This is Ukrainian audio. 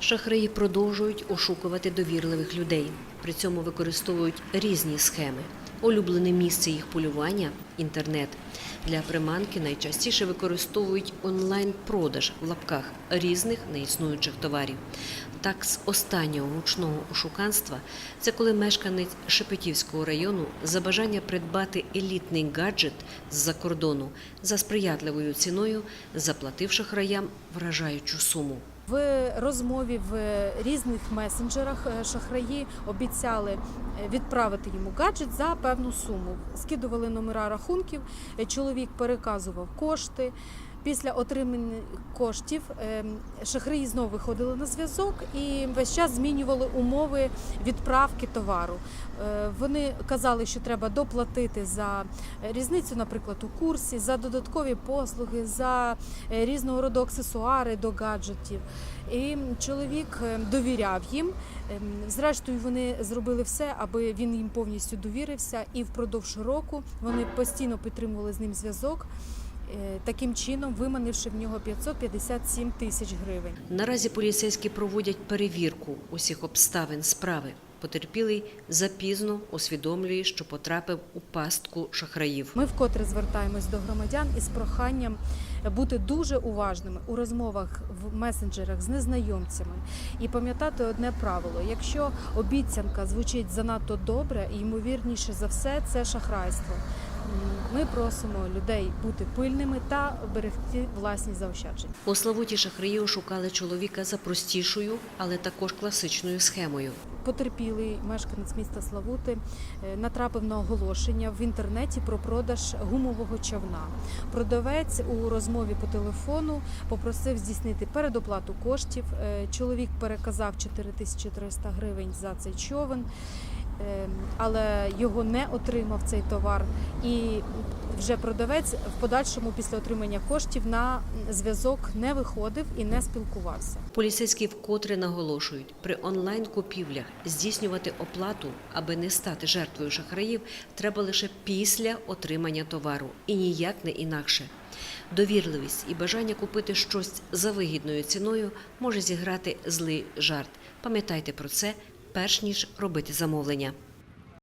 Шахраї продовжують ошукувати довірливих людей. При цьому використовують різні схеми. Улюблене місце їх полювання інтернет. Для приманки найчастіше використовують онлайн-продаж в лапках різних неіснуючих товарів. Так, з останнього гучного ошуканства це коли мешканець Шепетівського району за бажання придбати елітний гаджет з-за кордону за сприятливою ціною заплатив шахраям вражаючу суму. В розмові в різних месенджерах е, шахраї обіцяли е, відправити йому гаджет за певну суму. Скидували номера рахунків, е, чоловік переказував кошти. Після отримання коштів е, шахраї знову виходили на зв'язок і весь час змінювали умови відправки товару. Е, Вони казали, що треба доплатити за різницю, наприклад, у курсі, за додаткові послуги, за е, різного роду аксесуари до гаджетів. І чоловік е, довіряв їм. Ем, Зрештою, вони зробили все, аби він їм повністю довірився, і впродовж року вони постійно підтримували з ним зв'язок. Е, Таким чином, виманивши в нього 557 тисяч гривень. Наразі поліцейські проводять перевірку усіх обставин справи. Потерпілий запізно усвідомлює, що потрапив у пастку шахраїв. Ми вкотре звертаємось до громадян із проханням бути дуже уважними у розмовах в месенджерах з незнайомцями і пам'ятати одне правило: якщо обіцянка звучить занадто добре, і ймовірніше за все, це шахрайство. Ми просимо людей бути пильними та берегти власні заощадження. У Славуті шахраї ошукали чоловіка за простішою, але також класичною схемою. Потерпілий мешканець міста Славути е, натрапив на оголошення в інтернеті про продаж гумового човна. Продавець у розмові по телефону попросив здійснити передоплату коштів. Е, Чоловік переказав 4300 гривень за цей човен. Е, Але його не отримав цей товар, і вже продавець в подальшому після отримання коштів на зв'язок не виходив і не спілкувався. Поліцейські вкотре наголошують, при онлайн-купівлях здійснювати оплату, аби не стати жертвою шахраїв, треба лише після отримання товару і ніяк не інакше. Довірливість і бажання купити щось за вигідною ціною може зіграти злий жарт. Пам'ятайте про це, перш ніж робити замовлення.